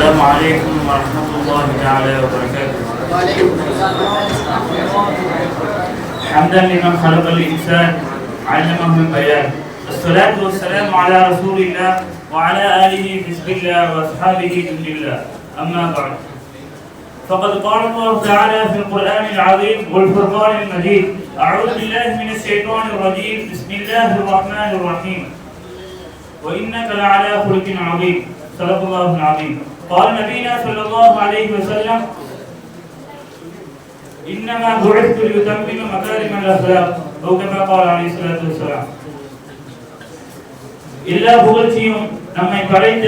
السلام عليكم ورحمة الله تعالى وبركاته. حمدا لمن خلق الإنسان علمه البيان الصلاة والسلام على رسول الله وعلى آله حزب الله وأصحابه جند الله. أما بعد. فقد قال الله تعالى في القرآن العظيم والفرقان المجيد أعوذ بالله من الشيطان الرجيم. بسم الله الرحمن الرحيم. وإنك لعلى خلق عظيم. صدق الله العظيم. قال نبينا صلى الله عليه وسلم إنما بعثت لأتمم مكارم الأخلاق أو كما قال عليه الصلاة والسلام எல்லா புகழ்ச்சியும் நம்மை படைத்த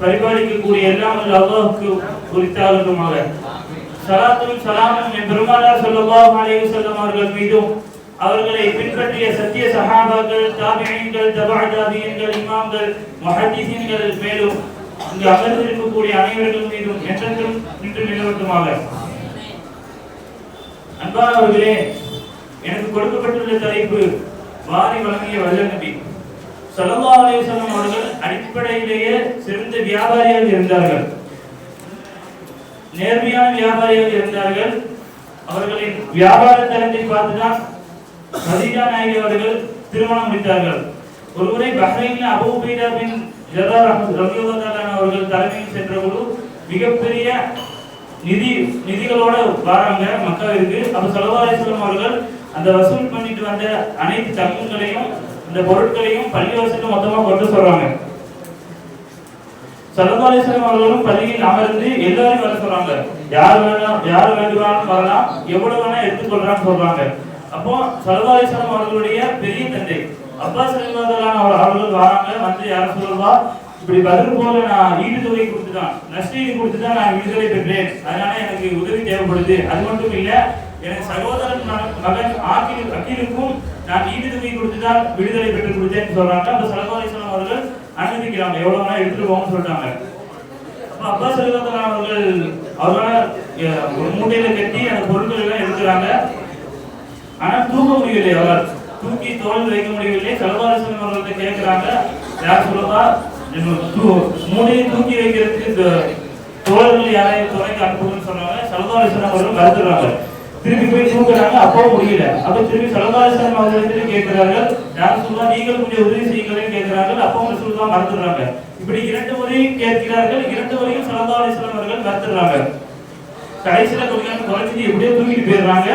பரிபாலிக்கக்கூடிய எல்லாம் வல்ல அல்லாஹ்வுக்கு உரித்தாகட்டுமாக சலாத்தும் சலாமும் என் பெருமானார் ஸல்லல்லாஹு அலைஹி வஸல்லம் அவர்கள் மீதும் அவர்களை பின்பற்றிய சத்திய சஹாபாக்கள் தாபியீன்கள் தபா தாபியீன்கள் இமாம்கள் முஹத்திஸீன்கள் மேலும் இங்கு அமர்ந்திருக்கக்கூடிய அனைவர்கள் மீதும் என்றென்றும் நின்று நிலவட்டுமாக அன்பானவர்களே எனக்கு கொடுக்கப்பட்டுள்ள தலைப்பு வாரி வழங்கிய வல்ல நபி ஸல்லல்லாஹு அவர்கள் அடிப்படையிலேயே சிறந்த வியாபாரியாக இருந்தார்கள். நேர்மையான வியாபாரியாக இருந்தார்கள். அவர்களின் வியாபார தரத்தை பார்த்துதான் மதீனா நாயகி அவர்கள் திருமணம் முடித்தார்கள். ஒருமுறை பஹ்ரைனில் அபு உபைதா பின் ஜர்ரா ரலியல்லாஹு அவர்கள் தலைமையில் சென்ற குழு மிகப்பெரிய நிதி நிதிகளோட வராங்க மக்களுக்கு. அப்ப ஸல்லல்லாஹு அவர்கள் அந்த வசூல் பண்ணிட்டு வந்த அனைத்து தங்கங்களையும் இந்த பொருட்களையும் பள்ளிவாசலுக்கு மொத்தமா கொண்டு சொல்றாங்க சல்லல்லாஹு அவர்களும் பள்ளியில் அமர்ந்து எல்லாரும் வர சொல்றாங்க. யார் வேணாம் யார் வேண்டுமானாலும் வரலாம் எவ்வளவு வேணா எடுத்துக்கொள்றான்னு சொல்றாங்க. அப்போ சல்லல்லாஹு அவர்களுடைய பெரிய தந்தை அப்பா சல்லல்லாஹு அவர் அவர்கள் வராங்க வந்து யார சொல்லுவா? இப்படி பதில் போல நான் ஈடு தொகை கொடுத்துதான் நஷ்டீடு கொடுத்துதான் நான் விடுதலை பெற்றேன். அதனால எனக்கு உதவி தேவைப்படுது. அது மட்டும் இல்ல எனக்கு சகோதரன் மகன் ஆக்கில் அக்கிலுக்கும் நான் ஈடு தொகை கொடுத்துதான் விடுதலை பெற்று கொடுத்தேன்னு சொல்றாங்க. அப்ப சல்லல்லாஹு அவர்கள் அனுமதிக்கிறாங்க. எவ்வளவு வேணா எடுத்துட்டு போவோம்னு சொல்றாங்க. அப்ப அப்பா செல்வத்தன் அவர்கள் அவரால் ஒரு மூட்டையில கட்டி அந்த பொருட்கள் எல்லாம் எடுக்கிறாங்க. ஆனா தூக்க முடியவில்லை அவர். தூக்கி தோல் வைக்க முடியவில்லை. செல்வாரசன் அவர்கள்ட்ட கேட்கிறாங்க யார் சொல்லுவா? மூடையை தூக்கி வைக்கிறதுக்கு இந்த தோழர்கள் யாரையும் துறைக்கு அனுப்புங்கன்னு சொன்னாங்க. செல்வாரசன் அவர்கள் மறுத்துறாங்க திருப்பி போய் தூக்குறாங்க. அப்பவும் முடியல. அப்ப திருப்பி சலதாரசன் அவர்களிடத்தில் கேட்கிறார்கள் யார் சொல்லுவா? நீங்கள் கொஞ்சம் உதவி செய்யுங்களேன்னு கேட்கிறார்கள். அப்பவும் சொல்லுவா மறுத்துறாங்க இப்படி இரண்டு முறையும் கேட்கிறார்கள். இரண்டு முறையும் சலதாரசன் அவர்கள் மறுத்துறாங்க கடைசியில கொஞ்சம் நேரம் குறைச்சிட்டு எப்படியோ தூக்கிட்டு போயிடுறாங்க.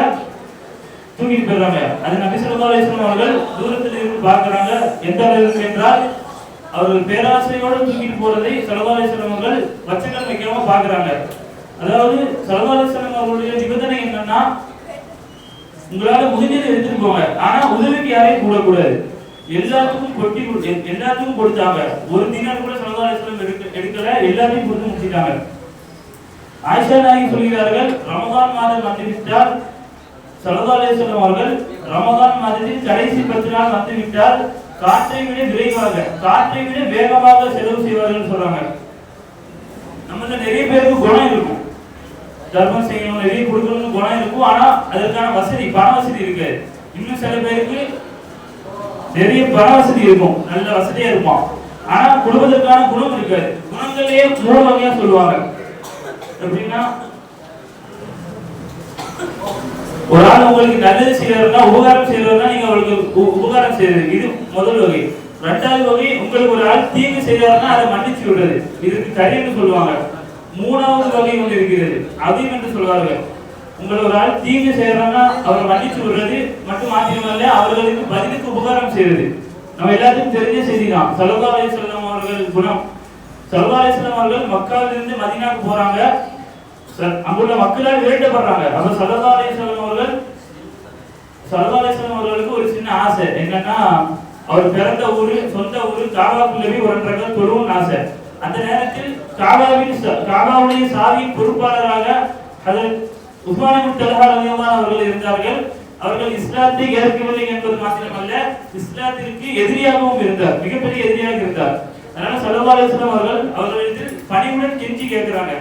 தூக்கிட்டு போயிடுறாங்க. அது நபி சொல்லா அலிஸ்லாம் அவர்கள் தூரத்தில் இருந்து பார்க்கறாங்க. எந்த அளவுக்கு என்றால் அவர்கள் பேராசையோடு தூக்கிட்டு போறதை ஸல்லல்லாஹு அலிஸ்லாம் அவர்கள் வச்சங்கள் வைக்காம பார்க்கறாங்க. அதாவது ஸல்லல்லாஹு அலிஸ்லாம் அவர்களுடைய நிபந்தனை என்னன்னா உங்களால முடிஞ்சதை எடுத்துட்டு போங்க. ஆனா உதவிக்கு யாரையும் கூடக்கூடாது. எல்லாத்துக்கும் கொட்டி எல்லாத்துக்கும் கொடுத்தாங்க. ஒரு தினம் கூட ஸல்லல்லாஹு அலிஸ்லாம் எடுக்கல. எல்லாத்தையும் கொடுத்து முடிச்சிட்டாங்க. ஆயிஷா நாயகி சொல்கிறார்கள் ரமதான் மாதம் வந்துவிட்டால் ஸல்லல்லாஹு சொல்லுவார்கள் அவர்கள் ரமதான் மாதத்தில் கடைசி பத்து நாள் வந்துவிட்டால் காற்றை விட விரைவாக காற்றை விட வேகமாக செலவு செய்வார்கள் சொல்றாங்க. நம்ம நிறைய பேருக்கு குணம் இருக்கும். தர்மம் செய்யணும் நிறைய கொடுக்கணும்னு குணம் இருக்கும். ஆனா அதற்கான வசதி பண வசதி இருக்காது இன்னும் சில பேருக்கு நிறைய பண வசதி இருக்கும். நல்ல வசதியா இருப்பான். ஆனா கொடுப்பதற்கான குணம் இருக்காது. குணங்களையே மூணு வகையா சொல்லுவாங்க. எப்படின்னா ஒரு ஆள் உங்களுக்கு நல்லது செய்யறதுனா உபகாரம் செய்யறதுனா நீங்க அவருக்கு உ- உபகாரம் செய்யறது. இது முதல் வகை. ரெண்டாவது வகை உங்களுக்கு ஒரு ஆள் தீங்கு செய்யறதுனா அதை மன்னிச்சு விடுறது. இதுக்கு கரின்னு சொல்லுவாங்க. மூணாவது வகை ஒன்று இருக்கிறது. அதையும் என்று சொல்வார்கள். உங்களை ஒரு ஆள் தீங்கு செய்யறதுனா அவரை மன்னிச்சு விடுறது. மட்டும் மாத்திரமல்ல அவர்களுக்கு பதிலுக்கு உபகாரம் செய்யறது. நம்ம எல்லாத்துக்கும் தெரிஞ்ச செய்தி தான். சல்லா அலிஸ்லாம் அவர்கள் குணம். சல்லா அலிஸ்லாம் அவர்கள் மக்காவிலிருந்து மதீனாவுக்கு போறாங்க. அங்குள்ள மக்களால் விரட்டப்படுறாங்க. அப்ப சல்லா அவர்கள் சல்லா அவர்களுக்கு ஒரு சின்ன ஆசை. என்னன்னா அவர் பிறந்த ஊரு சொந்த ஊரு காபாக்குள்ள போய் ஒரு தொழுவும் ஆசை. அந்த நேரத்தில் காபாவின் காவாவுடைய காபாவுடைய சாவியின் பொறுப்பாளராக அதில் உஸ்மானின் தலஹா அவர்கள் இருந்தார்கள். அவர்கள் இஸ்லாத்தை ஏற்கவில்லை என்பது மாத்திரமல்ல இஸ்லாத்திற்கு எதிரியாகவும் இருந்தார். மிகப்பெரிய எதிரியாக இருந்தார். அதனால சலவாலேஸ்வரம் அவர்கள் அவர்களிடத்தில் பணிவுடன் கெஞ்சி கேட்கிறாங்க.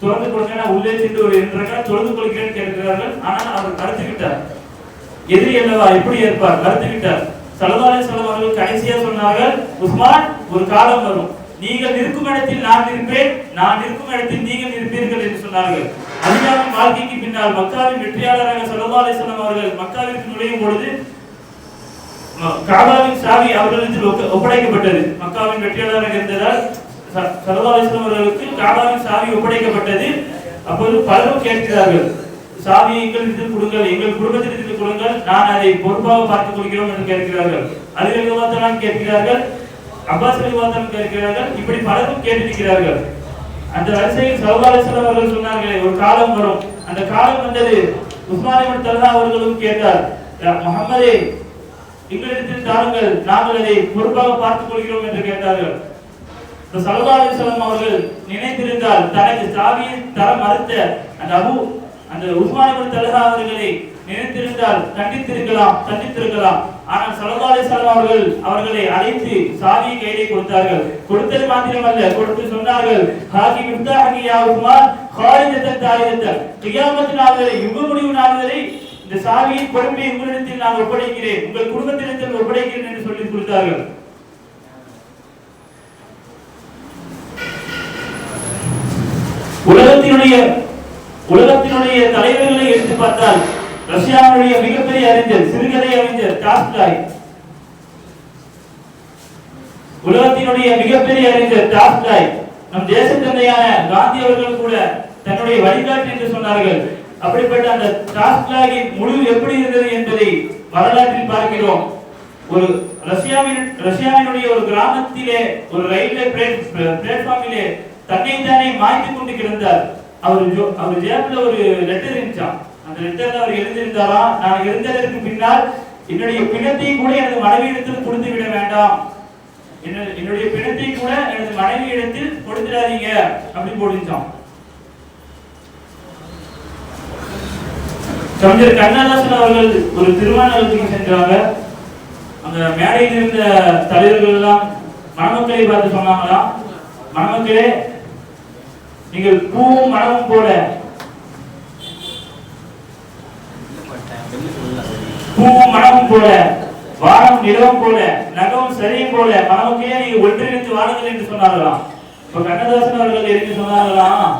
தொடர்ந்து கொடுங்க நான் உள்ளே சென்று ஒரு இரண்டு ரக்காத் கொள்கிறேன் கேட்கிறார்கள். ஆனால் அவர் மறுத்து விட்டார் எதிரி அல்லவா? எப்படி ஏற்பார்? மறுத்து விட்டார் சலவார்கள் கடைசியா சொன்னார்கள் உஸ்மான் ஒரு காலம் வரும். நீங்கள் இருக்கும் இடத்தில் நான் இருப்பேன் நான் இருக்கும் இடத்தில் நீங்கள் இருப்பீர்கள் என்று சொன்னார்கள். அதிகாரம் வாழ்க்கைக்கு பின்னால் மக்காவின் வெற்றியாளராக ஸல்லல்லாஹு அலைஹி அவர்கள் மக்காவிற்கு நுழையும் பொழுது காபாவின் சாவி அவர்களிடத்தில் ஒப்படைக்கப்பட்டது. மக்காவின் வெற்றியாளராக இருந்ததால் ச- அவர்களுக்கு காபாவின் சாவி ஒப்படைக்கப்பட்டது. அப்போது பலரும் கேட்கிறார்கள். சாவியை எங்களிடத்தில் கொடுங்கள் எங்கள் குடும்பத்திடத்தில் கொடுங்கள் நான் அதை பொறுப்பாக பார்த்துக் கொள்கிறோம் என்று கேட்கிறார்கள். அலிகல்வாத்தலாம் கேட்கிறார்கள். அப்பாஸ் அலிவாத்தலம் கேட்கிறார்கள். இப்படி பலரும் கேட்டிருக்கிறார்கள். அந்த வரிசையில் சௌகாலேஸ்வரம் அவர்கள் சொன்னார்களே ஒரு காலம் வரும். அந்த காலம் வந்தது உஸ்மானிபன் தல்லா அவர்களும் கேட்டார். முகமதே எங்களிடத்தில் தாருங்கள் நாங்கள் அதை பொறுப்பாக பார்த்துக் கொள்கிறோம் என்று கேட்டார்கள். இந்த சல்லல்லாஹு அவர்கள் நினைத்திருந்தால் தனக்கு சாவியை தர மறுத்த அந்த அபு அந்த உஸ்மான் இப்னு அவர்களை நினைத்திருந்தால் கண்டித்திருக்கலாம் கண்டித்திருக்கலாம் ஆனால் சல்லல்லாஹு சலம் அவர்கள் அவர்களை அழைத்து சாவியை கையிலே கொடுத்தார்கள். கொடுத்தது மாத்திரமல்ல கொடுத்து சொன்னார்கள் ஹாகி மிர்தா ஹாகி யாவுமார் ஹாரிஜத்தன் தாரிஜத்தன். கியாமத்து நாள் வரை யுக முடிவு நாள் வரை இந்த சாவியின் பொறுப்பை உங்களிடத்தில் நான் ஒப்படைக்கிறேன் உங்கள் குடும்பத்திடத்தில் ஒப்படைக்கிறேன் என்று சொல்லி கொடுத்தார்கள். உலகத்தினுடைய உலகத்தினுடைய தலைவர்களை எடுத்து பார்த்தால் ரஷ்யாவுடைய மிகப்பெரிய அறிஞர் சிறுகதை அறிஞர் டாஸ்காய் உலகத்தினுடைய மிகப்பெரிய அறிஞர் டாஸ்காய் நம் தேச தந்தையான காந்தி அவர்கள் கூட தன்னுடைய வழிகாட்டு என்று சொன்னார்கள். அப்படிப்பட்ட அந்த டாஸ்காயின் முடிவு எப்படி இருந்தது என்பதை வரலாற்றில் பார்க்கிறோம். ஒரு ரஷ்யாவின் ரஷ்யாவினுடைய ஒரு கிராமத்திலே ஒரு ரயில்வே பிளாட்ஃபார்மிலே தன்னை தானே மாய்த்து கொண்டு கிடந்தார். அவர் ஜோ- அவர் ஜேபில் ஒரு லெட்டர் இருந்துச்சான் அந்த லெட்டர்ல அவர் எழுதியிருந்தாரா? நான் இருந்ததற்கு பின்னால் என்னுடைய பிணத்தை கூட எனது மனைவியிடத்தில் கொடுத்து விட வேண்டாம். என்ன- என்னுடைய பிணத்தை கூட எனது மனைவியிடத்தில் கொடுத்துடாதீங்க அப்படின்னு போட்டுச்சான் கவிஞர் கண்ணதாசன் அவர்கள் ஒரு திருமணத்துக்கு சென்றாங்க. அந்த மேடையில் இருந்த தலைவர்கள் எல்லாம் மணமக்களை பார்த்து சொன்னாங்களாம். மணமக்களே நீங்கள் பூவும் மனமும் போல. பூவும் மனமும் போல வானம் நிலவும் போல நகவும் சரியும் போல மனமுக்கே நீங்க ஒன்றிணைந்து வாழுங்கள் என்று சொன்னார்களாம்? இப்ப கண்ணதாசன் அவர்கள் என்ன சொன்னார்களாம்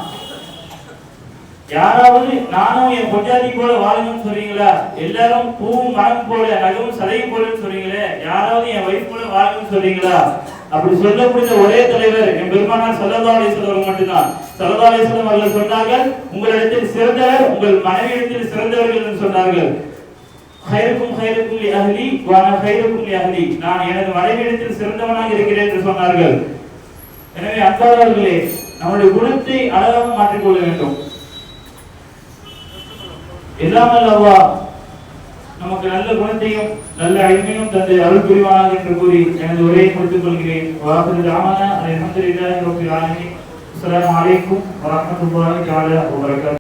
யாராவது நானும் என் பொஞ்சாதி போல வாழணும்னு சொல்றீங்களா? எல்லாரும் பூவும் மனம் போல நகவும் சதையும் போலன்னு சொல்றீங்களே யாராவது என் வயிறு போல வாழணும்னு சொல்றீங்களா? அப்படி சொல்லக்கூடிய ஒரே தலைவர் என் பெருமானார் சல்லல்லா அலிஸ்வரம் மட்டும்தான். சல்லல்லா அலிஸ்வரம் அவர்கள் சொன்னார்கள் உங்களிடத்தில் சிறந்தவர் உங்கள் மனைவியிடத்தில் சிறந்தவர்கள் என்று சொன்னார்கள். ஹைருக்கும் ஹைருக்கும் லி அஹ்லி வான ஹைருக்கும் லி அஹ்லி. நான் எனது மனைவியிடத்தில் சிறந்தவனாக இருக்கிறேன் என்று சொன்னார்கள். எனவே அன்பாளர்களே நம்முடைய குணத்தை அழகாக மாற்றிக்கொள்ள வேண்டும். இல்லாமல் அவ்வா நமக்கு நல்ல குணத்தையும் நல்ல அழிமையும் தந்தை அருள் புரிவானாக என்று கூறி எனது உரையை முடித்துக் கொள்கிறேன். வாக்குறு ராமன அலமதுல்லாஹி ரபில் ஆலமீன். அஸ்ஸலாமு அலைக்கும் வரஹ்மத்துல்லாஹி தஆலா வபரகாத்துஹு